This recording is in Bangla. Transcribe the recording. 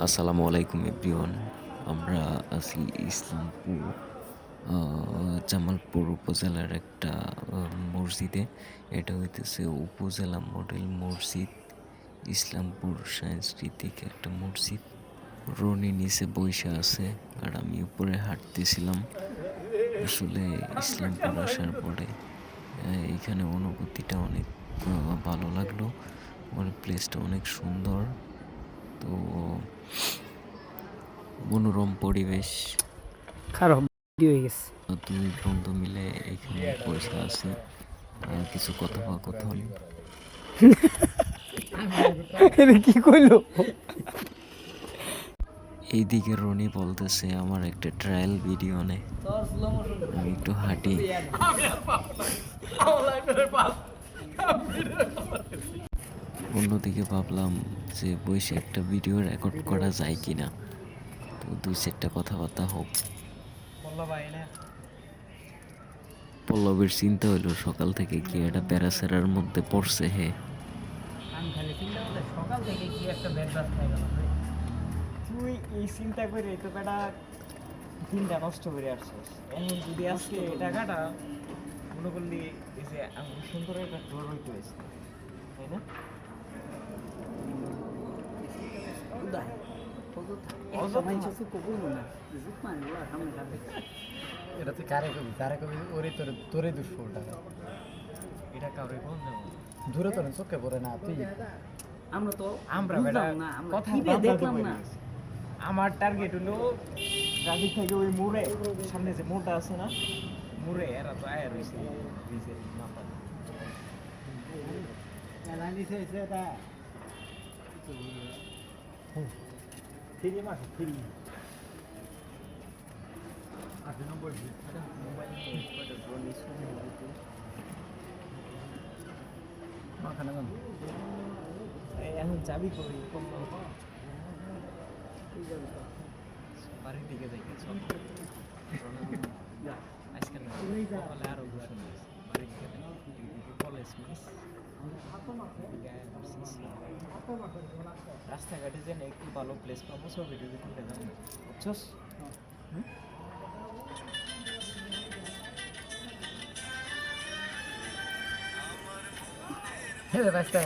আসসালামু আলাইকুম এভরিওয়ান। আমরা আছি ইসলামপুর জামালপুর উপজেলার একটা মসজিদে। এটা হইতেছে উপজেলা মডেল মসজিদ, ইসলামপুর সাংস্কৃতিক একটা মসজিদ। রনি নিচে বৈশা আছে আর আমি উপরে হাঁটতেছিলাম। আসলে ইসলামপুর আসার পরে এখানে অনুভূতিটা অনেক ভালো লাগল। মানে প্লেসটা অনেক সুন্দর। তো মনোরম পরিবেশ। খারাপ হয়ে গেছে। দুই বন্ধু মিলে এখানে বসে আছি আর কিছু কথা বা কথা হলো কি কইলো এইদিকে রনি বলতেছে আমার একটা ট্রায়াল ভিডিও নে। আমি একটু হাঁটি। অন্যদিকে ভাবলাম যে বসে একটা ভিডিও রেকর্ড করা যায় কি না তো দুই চারটা কথাবার্তা হোক। পল্লবের চিন্তা হইল সকাল থেকে কি একটা প্যারাসেরার মধ্যে পড়ছে হে? সকাল থেকে কি একটা তুই এই চিন্তা করে তো বেটা দিনটা নষ্ট করে আসছিস। এমন যদি আজকে এই টাকাটা মনে করলি এই যে সুন্দর একটা ডোর হইতে হয়েছে তাই না? এটা তুই কারে কবি? কারে কবি? ওরে তোরে তোরে দুশো টাকা এটা কাউরে কোন দেবো দূরে তোর চোখে পড়ে না তুই। আমরা তো আমরা কথা দেখলাম না? আমার টার্গেট হলো গাড়ি থেকে ওই মোড়ে সামনে যে মোড়টা আছে না মোড়ে এরা তো আয়া রয়েছে। ব্রিজের মাথা। মাখানা জানো এই এখন যাবি কোন বাড়ির দিকে যাই চল আজকে না সকালে আরও ঘুষণ আছে বাড়ির দিকে যাই এদিকে কলেজ মিস রাস্তাঘাটে যেন একটু ভালো প্লেস পাবো সব ভিডিও দেখতে যাব বুঝছস? হে রাস্তা